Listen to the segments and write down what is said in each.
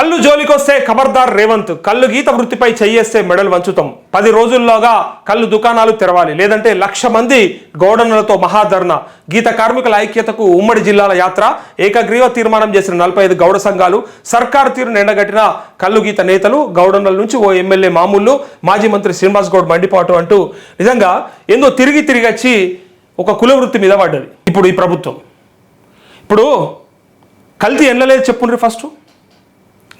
కళ్ళు జోలికొస్తే ఖబర్దార్ రేవంత్ కళ్ళు గీత వృత్తిపై చెయ్యేస్తే మెడలు వంచుతాం. పది రోజుల్లోగా కళ్ళు దుకాణాలు తెరవాలి. లేదంటే లక్ష మంది గౌడనులతో మహాధర్ణ గీత కార్మికుల ఐక్యతకు ఉమ్మడి జిల్లాల యాత్ర. ఏకగ్రీవ తీర్మానం చేసిన నలభై ఐదు గౌడ సంఘాలు. సర్కారు తీరు నిండగట్టిన కళ్ళు గీత నేతలు గౌడన్ల నుంచి ఓ ఎమ్మెల్యే మామూలు మాజీ మంత్రి శ్రీనివాస్ గౌడ్ మండిపాటు అంటూ నిజంగా ఏందో తిరిగి తిరిగి వచ్చి ఒక కుల వృత్తి మీద పడ్డది. ఇప్పుడు ఈ ప్రభుత్వం. ఇప్పుడు కల్తీ ఎన్నలేదు చెప్పుండ్రి ఫస్ట్.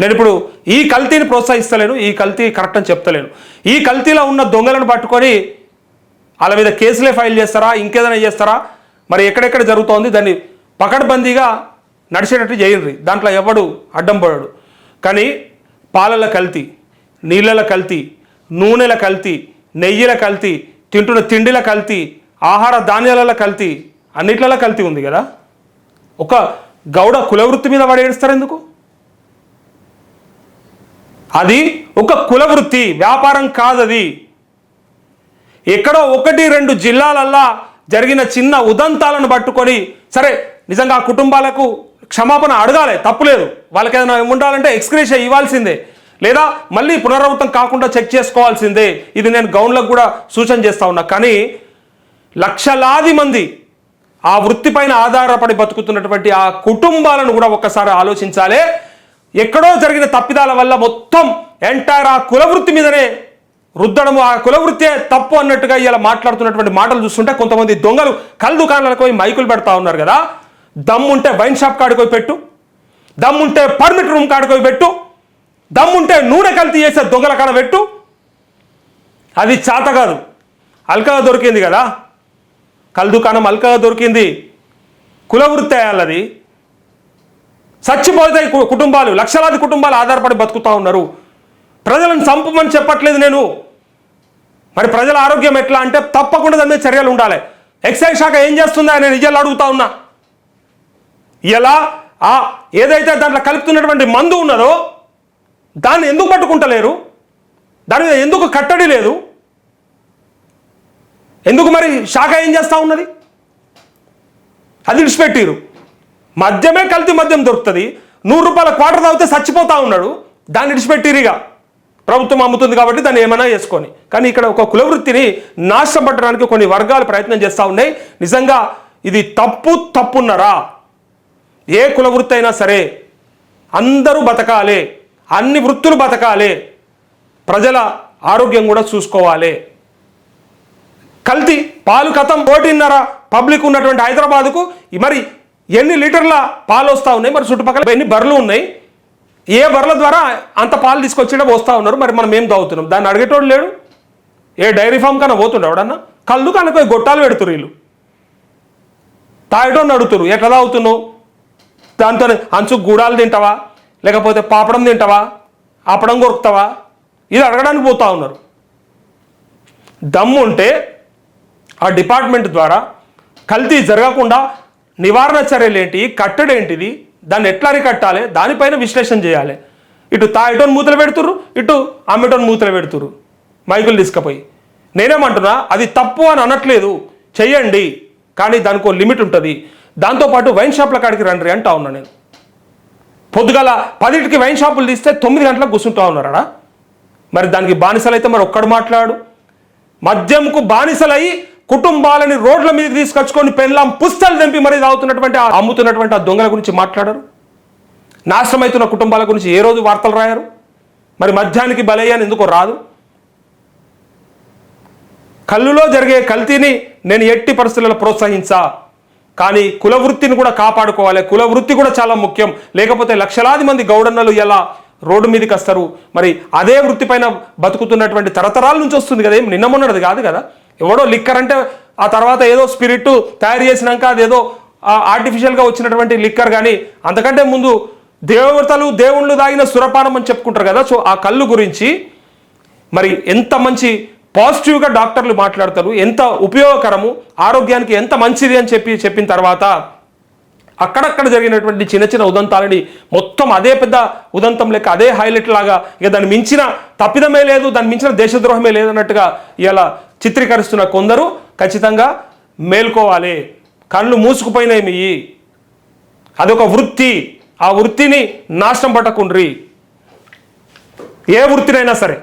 నేను ఇప్పుడు ఈ కల్తీని ప్రోత్సహిస్తలేను ఈ కల్తీ కరెక్ట్ అని చెప్తలేను. ఈ కల్తీలో ఉన్న దొంగలను పట్టుకొని వాళ్ళ మీద కేసులే ఫైల్ చేస్తారా ఇంకేదైనా చేస్తారా? మరి ఎక్కడెక్కడ జరుగుతోంది? దాన్ని పకడ్బందీగా నడిచేటట్టు చేయండి. దాంట్లో ఎవడు అడ్డం పడాడు. కానీ పాలల కల్తీ నీళ్ళల కల్తీ నూనెల కల్తీ నెయ్యిల కల్తీ తింటున్న తిండిల కల్తీ ఆహార ధాన్యాల కల్తీ అన్నిట్లలో కల్తీ ఉంది కదా? ఒక గౌడ కులవృత్తి మీద వాడు ఏడుస్తారు ఎందుకు? అది ఒక కుల వృత్తి వ్యాపారం కాదది. ఎక్కడో ఒకటి రెండు జిల్లాలల్లా జరిగిన చిన్న ఉదంతాలను పట్టుకొని సరే నిజంగా ఆ కుటుంబాలకు క్షమాపణ అడగాలి తప్పులేదు. వాళ్ళకి ఏదైనా ఉండాలంటే ఎక్స్క్రేష ఇవ్వాల్సిందే. లేదా మళ్ళీ పునరావృతం కాకుండా చెక్ చేసుకోవాల్సిందే. ఇది నేను గౌన్లకు కూడా సూచన చేస్తూ ఉన్నా. కానీ లక్షలాది మంది ఆ వృత్తిపైన ఆధారపడి బతుకుతున్నటువంటి ఆ కుటుంబాలను కూడా ఒక్కసారి ఆలోచించాలి. ఎక్కడో జరిగిన తప్పిదాల వల్ల మొత్తం ఎంటైర్ ఆ కులవృత్తి మీదనే రుద్దడము ఆ కులవృత్తే తప్పు అన్నట్టుగా ఇలా మాట్లాడుతున్నటువంటి మాటలు చూస్తుంటే కొంతమంది దొంగలు కళ్ళు దుకాణాలకు పోయి మైకులు పెడతా ఉన్నారు కదా. దమ్ముంటే వైన్ షాప్ కాడికి పోయి పెట్టు. దమ్ముంటే పర్మిట్ రూమ్ కాడికి పోయి పెట్టు. దమ్ముంటే నూనె కల్తీ చేసే దొంగల కాడ పెట్టు. అది చాత కాదు. అల్కగా దొరికింది కదా. కళ్ళు దుకాణం అల్కగా దొరికింది. కులవృత్తి వాళ్ళది చచ్చిపోతాయి కు- కుటుంబాలు లక్షలాది కుటుంబాలు ఆధారపడి బతుకుతూ ఉన్నారు. ప్రజలను చంపమని చెప్పట్లేదు నేను. మరి ప్రజల ఆరోగ్యం ఎట్లా అంటే తప్పకుండా దాని మీద చర్యలు ఉండాలి. ఎక్సైజ్ శాఖ ఏం చేస్తుందా నేను నిజాలు అడుగుతా ఉన్నా. ఎలా ఆ ఏదైతే దాంట్లో కలుపుతున్నటువంటి మందు ఉన్నదో దాన్ని ఎందుకు పట్టుకుంటలేరు? దాని మీద ఎందుకు కట్టడి లేదు? ఎందుకు మరి శాఖ ఏం చేస్తూ ఉన్నది? అది విడిచిపెట్టిరు. మద్యమే కల్తీ మద్యం దొరుకుతుంది. నూరు రూపాయల క్వార్టర్ తాగితే చచ్చిపోతా ఉన్నాడు. దాన్ని విడిచిపెట్టిరిగా ప్రభుత్వం అమ్ముతుంది కాబట్టి దాన్ని ఏమైనా చేసుకొని. కానీ ఇక్కడ ఒక కులవృత్తిని నాశనం పట్టడానికి కొన్ని వర్గాలు ప్రయత్నం చేస్తూ ఉన్నాయి. నిజంగా ఇది తప్పు తప్పున్నరా? ఏ కులవృత్తి అయినా సరే అందరూ బతకాలి. అన్ని వృత్తులు బతకాలి. ప్రజల ఆరోగ్యం కూడా చూసుకోవాలి. కల్తీ పాలు కథం ఒకటిన్నర పబ్లిక్ ఉన్నటువంటి హైదరాబాద్కు మరి ఎన్ని లీటర్ల పాలు వస్తూ ఉన్నాయి? మరి చుట్టుపక్కల ఎన్ని బర్రెలు ఉన్నాయి? ఏ బర్రెల ద్వారా అంత పాలు తీసుకొచ్చి పోస్తూ ఉన్నారు? మరి మనం ఏం తాగుతున్నాం? దాన్ని అడిగేటోడు లేడు. ఏ డైరీ ఫామ్ కన్నా పోతుండే ఎవడన్నా? కళ్ళు కనుక గొట్టాలు పెడుతురు వీళ్ళు. తాగటోని అడుగుతురు ఎట్లా తాగుతున్నావు? దాంతో అంచు గూడాలు తింటావా? లేకపోతే పాపడం తింటావా? ఆపడం కొరుకుతావా? ఇది అడగడానికి పోతా ఉన్నారు. దమ్ముంటే ఆ డిపార్ట్మెంట్ ద్వారా కల్తీ జరగకుండా నివారణ చర్యలు ఏంటి కట్టడి ఏంటిది దాన్ని ఎట్లా అరికట్టాలి దానిపైన విశ్లేషణ చేయాలి. ఇటు తాగటోని మూతలు పెడుతురు ఇటు అమ్మటోని మూతలు పెడుతురు మైకులు తీసుకుపోయి. నేనేమంటున్నా అది తప్పు అని అనట్లేదు. చెయ్యండి. కానీ దానికి ఒక లిమిట్ ఉంటుంది. దాంతోపాటు వైన్ షాప్ల కాడికి రండి అంటా ఉన్నా నేను. పొద్దుగల పదింటికి వైన్ షాపులు తీస్తే తొమ్మిది గంటలకు కూర్చుంటా ఉన్నారా మరి దానికి బానిసలైతే మరి ఒక్కడు మాట్లాడు? మద్యంకు బానిసలై కుటుంబాలని రోడ్ల మీద తీసుకొచ్చుకొని పెళ్ళాం పుస్తలు తెంపి మరీ తాగుతున్నటువంటి అమ్ముతున్నటువంటి ఆ దొంగల గురించి మాట్లాడరు? నాశనమవుతున్న కుటుంబాల గురించి ఏ రోజు వార్తలు రాయరు? మరి మధ్యానికి బలయ్యాని ఎందుకో రాదు? కళ్ళులో జరిగే కల్తీని నేను ఎట్టి పరిస్థితులలో ప్రోత్సహించా? కానీ కుల వృత్తిని కూడా కాపాడుకోవాలి. కుల వృత్తి కూడా చాలా ముఖ్యం. లేకపోతే లక్షలాది మంది గౌడన్నలు ఎలా రోడ్డు మీదకి వస్తారు? మరి అదే వృత్తి పైన బతుకుతున్నటువంటి తరతరాల నుంచి వస్తుంది కదా ఏం? నిన్న మొన్నది కాదు కదా? ఎవడో లిక్కర్ అంటే ఆ తర్వాత ఏదో స్పిరిట్ తయారు చేసినాక అదేదో ఆర్టిఫిషియల్గా వచ్చినటువంటి లిక్కర్ కానీ అంతకంటే ముందు దేవతలు దేవుళ్ళు దాగిన సురపానం అని చెప్పుకుంటారు కదా. సో ఆ కళ్ళు గురించి మరి ఎంత మంచి పాజిటివ్గా డాక్టర్లు మాట్లాడతారు ఎంత ఉపయోగకరము ఆరోగ్యానికి ఎంత మంచిది అని చెప్పి చెప్పిన తర్వాత అక్కడక్కడ జరిగినటువంటి చిన్న చిన్న ఉదంతాలని మొత్తం అదే పెద్ద ఉదంతం లెక్క అదే హైలైట్ లాగా ఇక దాన్ని మించిన తప్పిదమే లేదు దాన్ని మించిన దేశద్రోహమే లేదన్నట్టుగా ఇలా చిత్రీకరిస్తున్న కొందరు ఖచ్చితంగా మేల్కోవాలి. కళ్ళు మూసుకుపోయినాయి మీ. అదొక వృత్తి. ఆ వృత్తిని నాశనం పట్టకుండ్రి. ఏ వృత్తినైనా సరే.